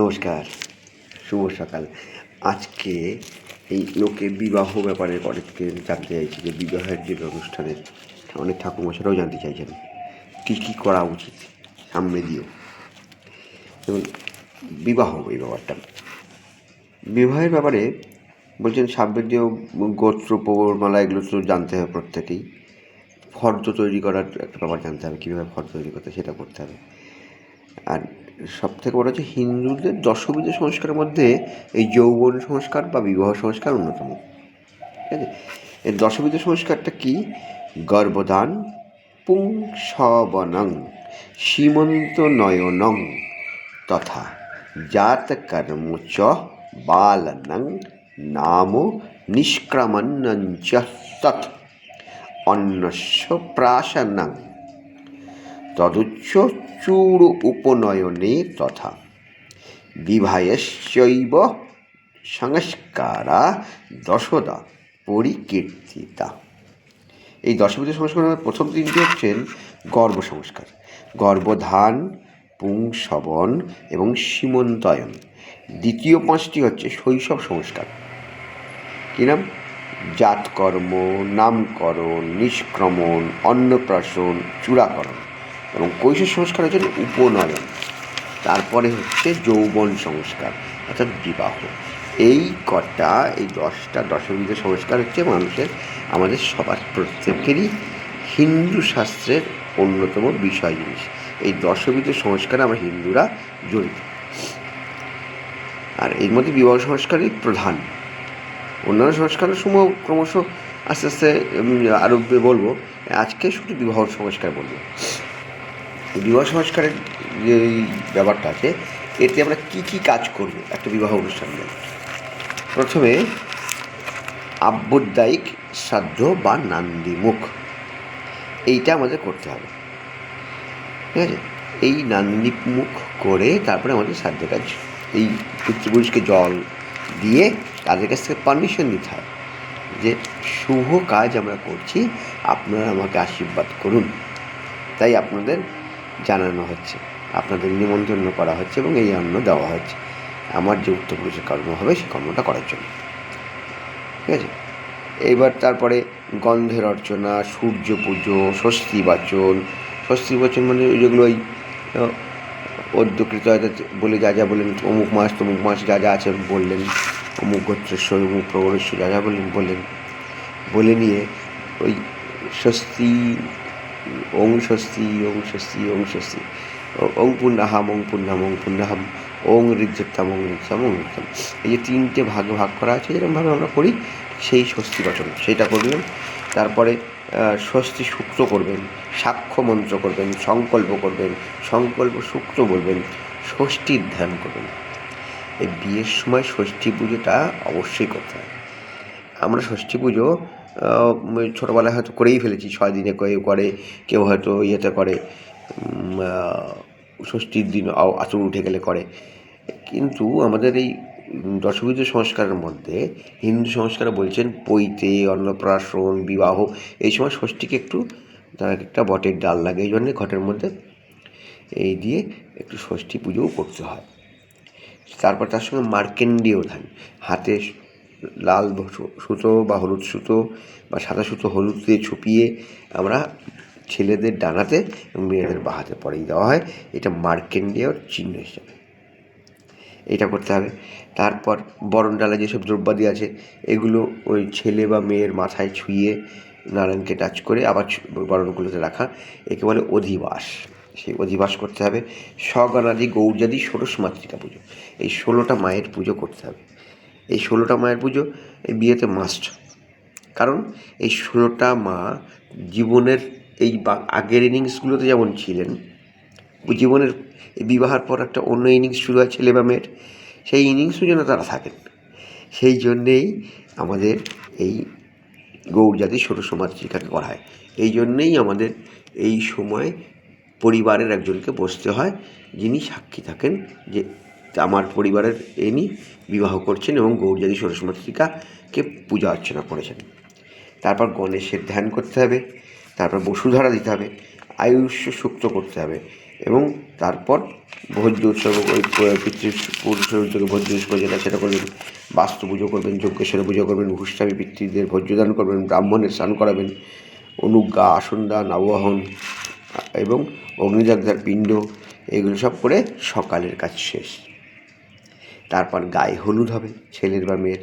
নমস্কার, শুভ সকাল। আজকে এই লোকে বিবাহ ব্যাপারে অনেককে জানতে চাইছে যে বিবাহের যে অনুষ্ঠানের অনেক ঠাকুরমশারাও জানতে চাইছেন। কী কী করা উচিত? সামনে দিয়েও যেমন বিবাহ এই ব্যাপারটা। বিবাহের ব্যাপারে বলছেন সাবেদীয় গোত্র প্রবরমালা এগুলো তো জানতে হবে প্রত্যেকেই। ফর্দ তৈরি করার একটা ব্যাপার জানতে হবে, কীভাবে ফর্দ তৈরি করতে সেটা করতে হবে। আর সব থেকে বড় হচ্ছে হিন্দুদের দশবিধ সংস্কারের মধ্যে এই যৌবন সংস্কার বা বিবাহ সংস্কার অন্যতম। ঠিক আছে? এই দশবিধ সংস্কারটা কি? গর্ভদান পুংসবনং সীমন্ত নয়নং তথা জাত কর্ম চ বালনং নাম নিষ্ক্রমণঞ্চ তৎ অন্নস্য প্রাশনং। তদুচ্চ চূড় উপনয়নে তথা বিবাহশ্চৈব সংস্কারা দশদা পরিকীর্তিতা। এই দশবিধ সংস্কারের প্রথম তিনটি হচ্ছেন গর্ব সংস্কার। গর্ভধান পুংসবন এবং সীমন্তয়ন। দ্বিতীয় পাঁচটি হচ্ছে শৈশব সংস্কার। কী নাম? জাতকর্ম, নামকরণ, নিষ্ক্রমণ, অন্নপ্রাশন, চূড়াকরণ। এবং কৈশোর সংস্কার হচ্ছে উপনয়ন, তারপরে হচ্ছে যৌবন সংস্কার, অর্থাৎ বিবাহ। এই কটা, এই দশটা দশবিধ সংস্কার হচ্ছে মানুষের, আমাদের সবার প্রত্যেকেরই হিন্দু শাস্ত্রের অন্যতম বিষয় জিনিস। এই দশবিধ সংস্কারে আমরা হিন্দুরা জড়িত। আর এর মধ্যে বিবাহ সংস্কারই প্রধান। অন্যান্য সংস্কারের সময় ক্রমশ আস্তে আস্তে আরও বলব, আজকে শুধু বিবাহ সংস্কার বলব। বিবাহ সংস্কারের যে ব্যাপারটা আছে এতে আমরা কি কি কাজ করব একটা বিবাহ অনুষ্ঠান প্রথমে আব্যদায়িক শ্রাদ্ধ বা নান্দিমুখ এইটা আমাদের করতে হবে। ঠিক আছে? এই নান্দিমুখ করে তারপরে আমাদের শ্রাদ্ধ কাজ। এই পিতৃপুরুষকে জল দিয়ে তাদের কাছ থেকে পারমিশন নিতে হয় যে, শুভ কাজ আমরা করছি, আপনারা আমাকে আশীর্বাদ করুন। তাই আপনাদের জানানো হচ্ছে। আপনাদের নিমন্ত্রণ করা হচ্ছে এবং এই অন্ন দেওয়া হচ্ছে। আমার যে উত্তরপুরুষের কর্ম হবে সেই কর্মটা করার জন্য। ঠিক আছে? এইবার তারপরে গন্ধের অর্চনা, সূর্য পুজো ষষ্ঠী বাচন। ষষ্ঠী বাচন মানে যেগুলো ওই অধ্যকৃত বলে যা যা বললেন অমুক মাস, তমুক মাস যা যা আছে বললেন। অমুক গোত্রেশ্বর অমুক প্রবরেশ্বর যা যা বললেন বললেন বলে নিয়ে ওই ষষ্ঠী ওং ষষ্ঠী ওং ষষ্ঠী ওং ষষ্ঠী ওং পুণ্যাহাম ওং পুণ্যাম ওং পুণ্যাহাম ওং ঋদ্ধত্তাম ওং ঋদ্ধম ওং ঋদ্ধম এই যে তিনটে ভাগ ভাগ করা আছে, যেরকমভাবে আমরা করি, সেই ষষ্ঠী বচন সেটা করলেন তারপরে ষষ্ঠী সূক্ত করবেন, সাক্ষ্য মন্ত্র করবেন, সংকল্প করবেন, সংকল্প সূক্ত বলবেন, ষষ্ঠীর ধ্যান করবেন। এই বিয়ের সময় ষষ্ঠী পুজোটা অবশ্যই করতে হয়। আমরা ষষ্ঠী পুজো ছোটোবেলায় হয়তো করেই ফেলেছি, ছয় দিনে কেউ করে, কেউ হয়তো ইয়েতে করে ষষ্ঠীর দিন আচর উঠে গেলে করে। কিন্তু আমাদের এই দশবিধ সংস্কারের মধ্যে হিন্দু সংস্কারে বলছেন পৈতে, অন্নপ্রাশন, বিবাহ, এই সময় ষষ্ঠীকে একটু, তার একটা বটের ডাল লাগে এই জন্যে ঘটের মধ্যে এই দিয়ে একটু ষষ্ঠী পুজোও করতে হয়। তারপর তার সঙ্গে মার্কেন্ডীয় ধান, হাতে লাল সুতো বা হলুদ সুতো বা সাদা সুতো, হলুদ দিয়ে ছুপিয়ে আমরা ছেলেদের ডানাতে এবং মেয়েদের বাহাতে পরেই দেওয়া হয়। এটা মার্কেন্ডীয়র চিহ্ন হিসাবে। এটা করতে হবে। তারপর বরণ ডালে যেসব দ্রব্যাদি আছে, এগুলো ওই ছেলে বা মেয়ের মাথায় ছুঁয়ে নারায়ণকে টাচ করে আবার বরণগুলোতে রাখা। একে বলে অধিবাস। সেই অধিবাস করতে হবে। স্বগণাদি গৌরজাদি ষোড়শ মাতৃকা পুজো। এই ষোলোটা মায়ের পুজো করতে হবে। এই ষোলোটা মায়ের পুজো এই বিয়েতে মাস্ট কারণ এই ষোলোটা মা জীবনের এই বা আগের ইনিংসগুলোতে যেমন ছিলেন জীবনের বিবাহের পর একটা অন্য ইনিংস শুরু হয় ছেলে বা মেয়ের, সেই ইনিংসও যেন তারা থাকেন। সেই জন্যেই আমাদের এই গৌর জাতির ষোড়শ মাতৃকাকে করা হয়। এই জন্যেই আমাদের এই সময় পরিবারের একজনকে বসতে হয়, যিনি সাক্ষী থাকেন যে আমার পরিবারের এনি বিবাহ করছেন এবং গৌরজাদি সরস্বতীকাকে পূজা অর্চনা করেছেন। তারপর গণেশের ধ্যান করতে হবে, তারপর বসুধারা দিতে হবে আয়ুষ্য সুক্ত করতে হবে এবং তারপর ভোজ্য উৎসর্গ ওই পিতৃপুরুষের উদ্যোগে ভোজ্য উৎসর্গ যেটা সেটা করবেন, বাস্তু পুজো করবেন, যজ্ঞেশ্বরে পুজো করবেন ভূস্বামী পিতৃদের ভোজ্যদান করবেন, ব্রাহ্মণের স্নান করাবেন, অনুজ্ঞা, আসনদান আবাহন এবং অগ্নিদগ্ধার পিণ্ড, এগুলো সব করে সকালের কাজ শেষ। তারপর গায়ে হলুদ হবে, ছেলের বা মেয়ের।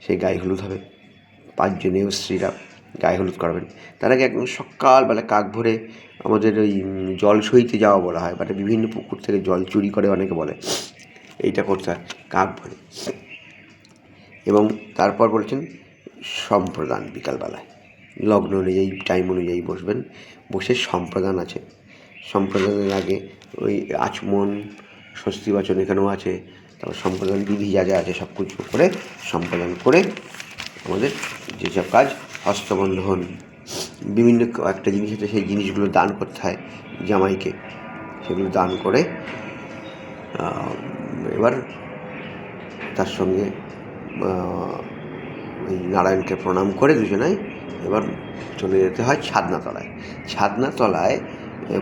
সেই গায়ে হলুদ হবে। পাঁচজনেও স্ত্রীরা গায়ে হলুদ করাবেন। তার আগে একদম সকালবেলা কাক ভরে আমাদের ওই জল সইতে যাওয়া বলা হয় মানে বিভিন্ন পুকুর থেকে জল চুরি করে অনেকে বলে। এইটা করতে হয় কাক ভরে। এবং তারপর বলছেন সম্প্রদান বিকালবেলায়। লগ্ন অনুযায়ী টাইম অনুযায়ী বসবেন। বসে সম্প্রদান আছে। সম্প্রদানের আগে ওই আচমন স্বস্তি বাচন এখানেও আছে তারপর সম্পাদন বিধি যা যা আছে সব কিছু করে সম্পাদন করে আমাদের যেসব কাজ হস্তবন্ধন বিভিন্ন একটা জিনিস আছে সেই জিনিসগুলো দান করতে হয় জামাইকে সেগুলো দান করে এবার তার সঙ্গে ওই নারায়ণকে প্রণাম করে দুজনায় এবার চলে যেতে হয় ছাদনা তলায় ছাদনা তলায় আহ,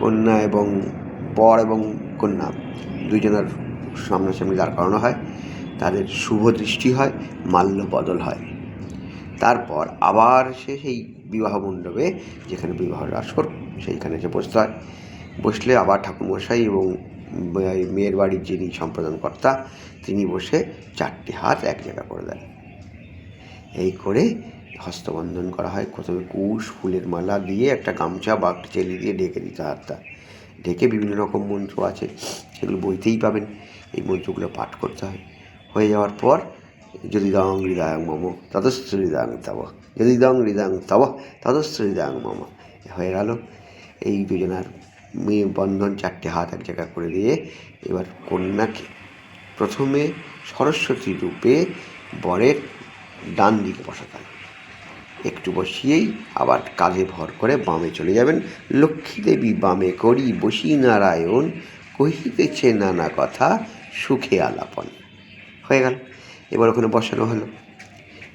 কন্যা এবং বর এবং কন্যা দুজনের সামনাসামনি দাঁড় করানো হয়। তাদের শুভ দৃষ্টি হয়, মাল্য বদল হয়। তারপর আবার সে সেই বিবাহ মণ্ডপে যেখানে বিবাহের আসর, সেইখানে এসে বসতে হয়। বসলে আবার ঠাকুরমশাই এবং মেয়ের বাড়ির যিনি সম্প্রদান কর্তা তিনি বসে চারটি হাত এক জায়গা করে দেন। এই করে হস্তবন্ধন করা হয়। প্রথমে কুশ, ফুলের মালা দিয়ে একটা গামছা বা চেলি দিয়ে ঢেকে দিতে হাতটা। ঢেকে বিভিন্ন রকম মন্ত্র আছে, সেগুলো বইতেই পাবেন। এই মন্ত্রগুলো পাঠ করতে হয়। হয়ে যাওয়ার পর, যদি দং হৃদয়ং মম ততস্থ হৃদয়ং তব। যদি দং হৃদয়ং তব ততস্থ হৃদয়ং মম। হয়ে গেল। এই দুজনার মেয়ে বন্ধন চারটে হাত এক জায়গা করে দিয়ে এবার কন্যাকে প্রথমে সরস্বতী রূপে বরের ডান দিকে বসাতে একটু বসিয়েই আবার কাঁধে ভর করে বামে চলে যাবেন। লক্ষ্মী দেবী বামে করি বসি নারায়ণ, কহিতেছে নানা কথা সুখে আলাপন। হয়ে গেল। এবার ওখানে বসানো হলো।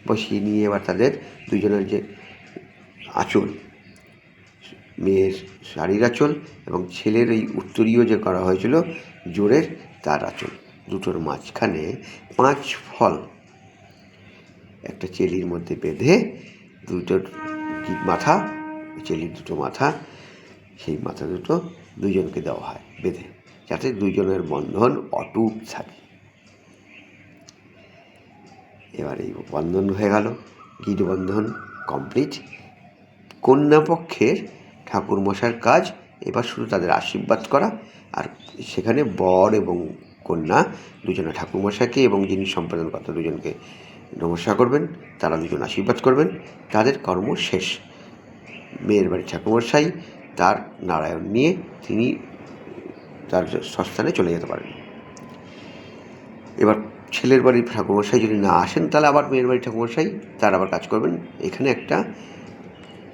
বসিয়ে নিয়ে এবার তাদের দুজনের যে আঁচল, মেয়ের শাড়ির আঁচল এবং ছেলের এই উত্তরীয় যে করা হয়েছিল, জোরের তার আঁচল। দুটোর মাঝখানে পাঁচ ফল একটা চেলির মধ্যে বেঁধে দুটোর কি মাথা, চেলির দুটো মাথা, সেই মাথা দুটো দুজনকে দেওয়া হয় বেঁধে, যাতে দুজনের বন্ধন অটুট থাকে। এবার এই বন্ধন হয়ে গেল। গিট বন্ধন কমপ্লিট। কন্যাপক্ষের ঠাকুরমশার কাজ, এবার শুধু তাদের আশীর্বাদ করা। আর সেখানে বর এবং কন্যা, দুজনে ঠাকুরমশাইকে এবং যিনি সম্পাদন কর্তা দুজনকে নমস্কার করবেন, তারা দুজন আশীর্বাদ করবেন। তাদের কর্ম শেষ। মেয়ের বাড়ির ঠাকুমশাই তার নারায়ণ নিয়ে তিনি তার সস্থানে চলে যেতে পারেন। এবার ছেলের বাড়ির ঠাকুমশাই যদি না আসেন, তাহলে আবার মেয়ের বাড়ির ঠাকুমশাই তার আবার কাজ করবেন। এখানে একটা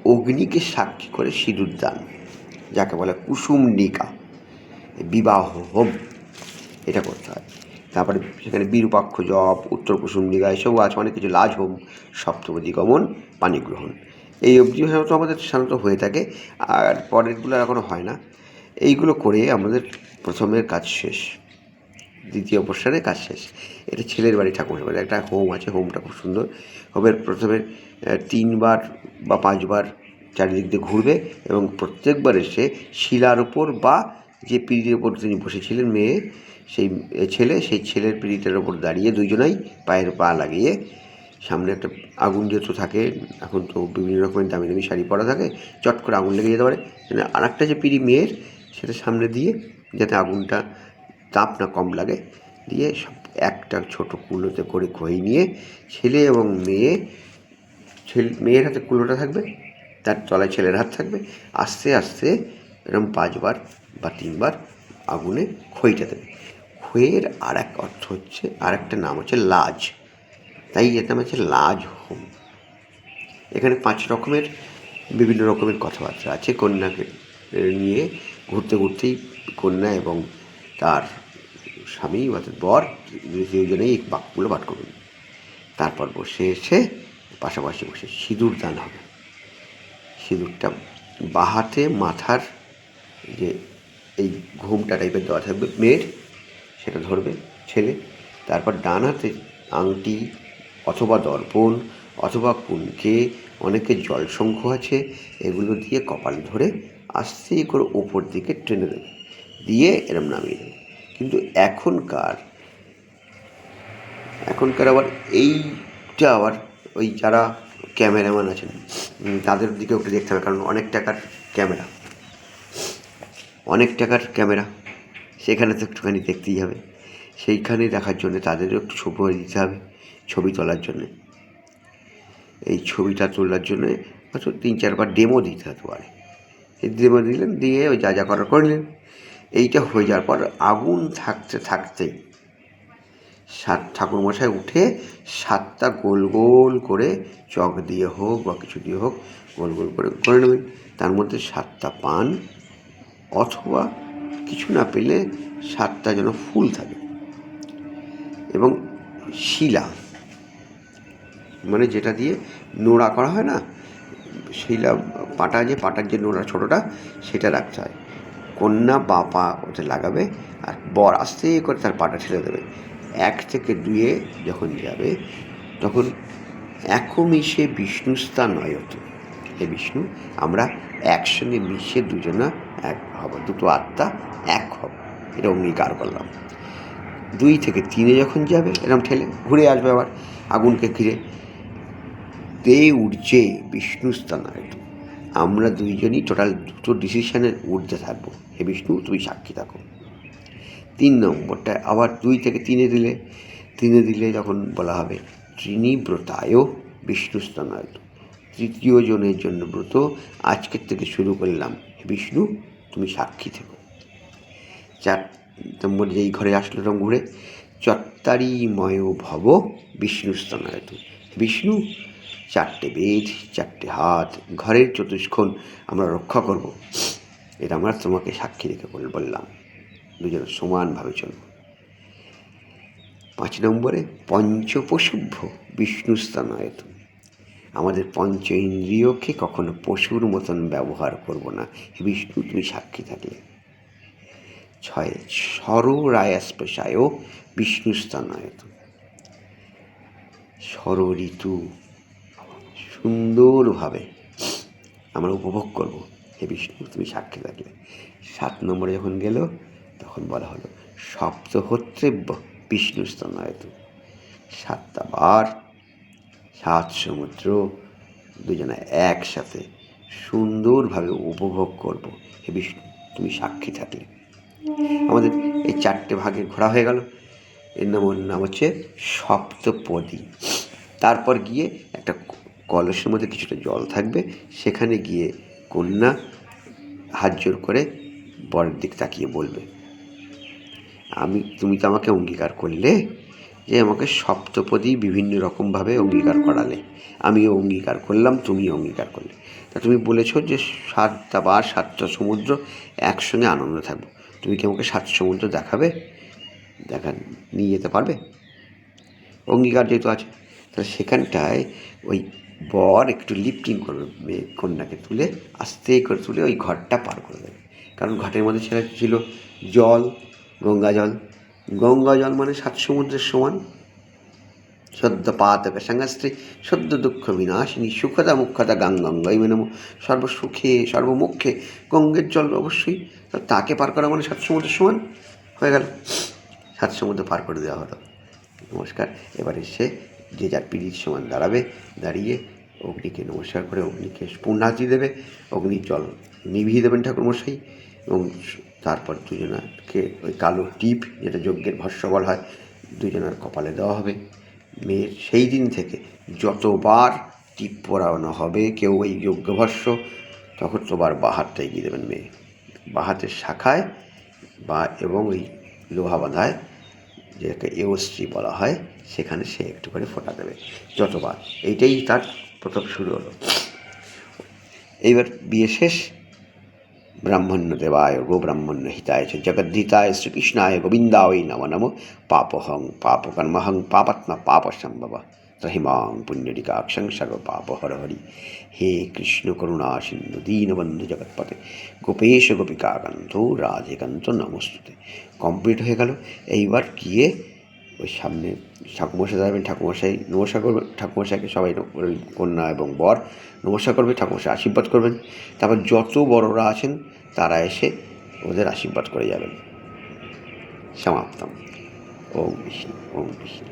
অগ্নিকে সাক্ষী করে সিঁদুর দান, যাকে বলে কুসুমনিকা, বিবাহ হোম। এটা করতে হয়। তারপরে সেখানে বিরূপাক্ষ জপ, উত্তর কুসুমনিকা এসবও আছে, অনেক কিছু লাজ হোম সপ্তপদী গমন পানি গ্রহণ এই অবধি সাধারণত আমাদের সাধারণত হয়ে থাকে, আর পরেরগুলো এখনও হয় না। এইগুলো করে আমাদের প্রথমের কাজ শেষ, দ্বিতীয় বর্ষারে কাজ শেষ। এটা ছেলের বাড়ি ঠাকুরের বাড়ি, একটা হোম আছে, হোমটা খুব সুন্দর। হোমের প্রথমে তিনবার বা পাঁচবার চারিদিক দিয়ে ঘুরবে এবং প্রত্যেকবার এসে শিলার ওপর বা যে পিঁড়ির ওপর তিনি বসেছিলেন মেয়ে সেই ছেলে, সেই ছেলের পিঁড়িটার ওপর দাঁড়িয়ে দুজনাই পায়ের পা লাগিয়ে সামনে একটা আগুন যেহেতু থাকে, এখন তো বিভিন্ন রকমের দামি দামি শাড়ি পরা থাকে, চট করে আগুন লেগে যেতে পারে। আর একটা যে পিড়ি মেয়ের, সেটা সামনে দিয়ে যাতে আগুনটা তাপ না কম লাগে, দিয়ে সব একটা ছোট কুলোতে করে খই নিয়ে ছেলে এবং মেয়ে, ছেলে, মেয়ের হাতে কুলোটা থাকবে, তার তলায় ছেলের হাত থাকবে, আস্তে আস্তে এরকম পাঁচবার বা তিনবার আগুনে খইটা দেবে। খইয়ের আর এক অর্থ হচ্ছে আর একটা নাম হচ্ছে লাজ। তাই এর নাম হচ্ছে লাজ হোম। এখানে পাঁচ রকমের, বিভিন্ন রকমের কথাবার্তা আছে। কন্যাকে নিয়ে ঘুরতে ঘুরতেই কন্যা এবং তার স্বামী অর্থাৎ বর দুজনেই বাক্যগুলো পাঠ করবেন। তারপর বসে এসে পাশাপাশি বসে সিঁদুর দান হবে। সিঁদুরটা বাহাতে মাথার যে এই ঘুমটা টাইপের দেওয়া থাকবে, মেয়ের সেটা ধরবে ছেলে। তারপর ডান হাতে আংটি অথবা দর্পণ অথবা কুনকে অনেকের জলশঙ্খ আছে, এগুলো দিয়ে কপাল ধরে আস্তে করে ওপর দিকে টেনে দেবে। দিয়ে এরম নামিয়ে দেবে। কিন্তু এখনকার এখনকার আবার এইটা আবার ওই যারা ক্যামেরাম্যান আছেন তাদের দিকেও একটু দেখতে হবে, কারণ অনেক টাকার ক্যামেরা। অনেক টাকার ক্যামেরা। সেখানে তো একটুখানি দেখতেই হবে। সেইখানে দেখার জন্য তাদেরও একটু সময় দিতে হবে, ছবি তোলার জন্যে। এই ছবিটা তোলার জন্যে হয়তো তিন চারবার ডেমো দিতে হতে পারে। এই ডেমো দিলেন, দিয়ে ওই যা যা করার করলেন এইটা হয়ে যাওয়ার পর আগুন থাকতে থাকতেই সাত, ঠাকুরমশাই উঠে সাতটা গোল গোল করে চক দিয়ে হোক বা কিছু দিয়ে হোক গোল গোল করে করে নেবেন। তার মধ্যে সাতটা পান অথবা কিছু না পেলে সাতটা যেন ফুল থাকে। এবং শিলা মানে যেটা দিয়ে নোড়া করা হয় না, শিলা পাটা যে, পাটার যে নোড়া ছোটোটা, সেটা রাখতে হয়। কন্যা বা পা ওতে লাগাবে আর বর আস্তে করে তার পাটা ঠেলে দেবে। এক থেকে দুয়ে যখন যাবে, তখন একও মিশে বিষ্ণু স্থান নয় হতো হে বিষ্ণু, আমরা একসঙ্গে মিশে দুজনা এক হব। দুটো আত্মা এক হব। এটা অঙ্গীকার করলাম। দুই থেকে তিনে যখন যাবে এরকম ঠেলে ঘুরে আসবে আবার আগুনকে ঘিরে। তে উঠছে বিষ্ণু স্থানায়ত আমরা দুইজনই টোটাল দুটো ডিসিশনের ঊর্ধ্বে থাকব। হে বিষ্ণু, তুমি সাক্ষী থাকো। তিন নম্বরটা আবার দুই থেকে তিনে দিলে। তিনে দিলে যখন বলা হবে ত্রিনিব্রতায় বিষ্ণু স্থানায়ত তৃতীয় জনের জন্য ব্রত আজকের থেকে শুরু করলাম। বিষ্ণু তুমি সাক্ষী থেকো। চার নম্বর যেই ঘরে আসলো এরকম ঘুরে চত্তারিময় ভব বিষ্ণু স্তনায়ত। বিষ্ণু, চারটে বেদ, চারটে হাত, ঘরের চতুষ্কোণ আমরা রক্ষা করব। এটা আমরা তোমাকে সাক্ষী রেখে বল- বললাম। দুজন সমানভাবে চলব পাঁচ নম্বরে পঞ্চপশুভ্য বিষ্ণু স্তনায়ত। আমাদের পঞ্চ ইন্দ্রিয়কে কখনো পশুর মতন ব্যবহার করব না। হে বিষ্ণু, তুমি সাক্ষী থাকলে। ছয় সররায়াস্পশায় বিষ্ণু স্থানায়ত সর ঋতু সুন্দরভাবে আমরা উপভোগ করব। হে বিষ্ণু, তুমি সাক্ষী থাকলে। সাত নম্বরে যখন গেল, তখন বলা হলো, সপ্তহোত্রেব্য বিষ্ণু স্তনায়ত সাতটা বার সাত সমুদ্র দুজনে একসাথে সুন্দরভাবে উপভোগ করব। হে বিষ্ণু, তুমি সাক্ষী থাকলে। আমাদের এই চারটে ভাগে ঘোরা হয়ে গেল। এর নাম, ওর নাম হচ্ছে সপ্তপদী। তারপর গিয়ে একটা কলসের মধ্যে কিছুটা জল থাকবে। সেখানে গিয়ে কন্যা হাত জোর করে বরের দিক তাকিয়ে বলবে, আমি, তুমি তো আমাকে অঙ্গীকার করলে? যে আমাকে সপ্তপদী বিভিন্ন রকমভাবে অঙ্গীকার করালে। আমিও অঙ্গীকার করলাম তুমি অঙ্গীকার করলে। তা তুমি বলেছ যে সাতটা বার সাতটা সমুদ্র একসঙ্গে আনন্দ থাকব। তুমি কি আমাকে সাত সমুদ্র দেখাবে? দেখা, নিয়ে যেতে পারবে? অঙ্গীকার যেহেতু আছে, তাহলে সেখানটায় ওই বর একটু লিফটিং করবে, মেয়ে কন্যাকে তুলে, আস্তে করে তুলে ওই ঘরটা পার করে দেবে। কারণ ঘাটের মধ্যে ছেলে ছিল জল, গঙ্গা জল। গঙ্গা জল মানে সাত সমুদ্রের সমান। সদ্য পাতক সংস্ত্রী সদ্য দুঃখ বিনাশিনী, সুখদা মুখ্যদা গাং গঙ্গাই মেনে সর্বসুখে, সর্বমুখে গঙ্গের জল অবশ্যই। তাকে পার করা মানে সাত সমুদ্রের সমান? হয়ে গেল। সাত সমুদ্র পার করে দেওয়া হলো। নমস্কার। এবারে সে যে যার পিড়ির সমান দাঁড়াবে, দাঁড়িয়ে অগ্নিকে নমস্কার করে অগ্নিকে পুণ্যাতি দেবে। অগ্নির জল নিভিয়ে দেবেন ঠাকুরমশাই এবং তারপর দুজনাকে ওই কালো টিপ, যেটা যজ্ঞের ভস্য বলা হয়, দুজনার কপালে দেওয়া হবে। মেয়ের সেই দিন থেকে যতবার টিপ পরানো হবে কেউ ওই যজ্ঞভস্য তখন তোবার বাহাতটা এগিয়ে দেবেন মেয়ে। বাহাতের শাখায় বা এবং ওই লোহা বাঁধায়, যেটাকে এওস্ট্রি বলা হয়, সেখানে সে একটু করে ফোটা দেবে, যতবার। এইটাই তার প্রথম শুরু হলো। এইবার বিয়ে শেষ ব্রাহ্মণ্য দেবায় গো ব্রাহ্মণ্য হিতায় চ জগদ্ধিতায় শ্রীকৃষ্ণায় গোবিন্দায় নম নম। পাপহং পাপকর্মহং পাপাত্মা পাপ সম্ভব ত্রহিমাং পুণ্যরিকাক্ষং সর্বপাপ হর হরি হে কৃষ্ণ করুণা সিন্ধু দীনবন্ধু জগৎপতে গোপেশ গোপিকা কান্ত রাধেকান্ত নমস্তুতে। কমপ্লিট হয়ে গেল। এইবার গিয়ে ওই সামনে ঠাকুমশাই যাবেন ঠাকুমশাই নমস্কার করবেন ঠাকুমশাইকে সবাই কন্যা এবং বর নমস্কার করবে ঠাকুমশাই আশীর্বাদ করবেন। তারপর যত বড়রা আছেন, তারা এসে ওদের আশীর্বাদ করে যাবেন। সমাপ্তম। ওম বিষ্ণু ওম বিষ্ণু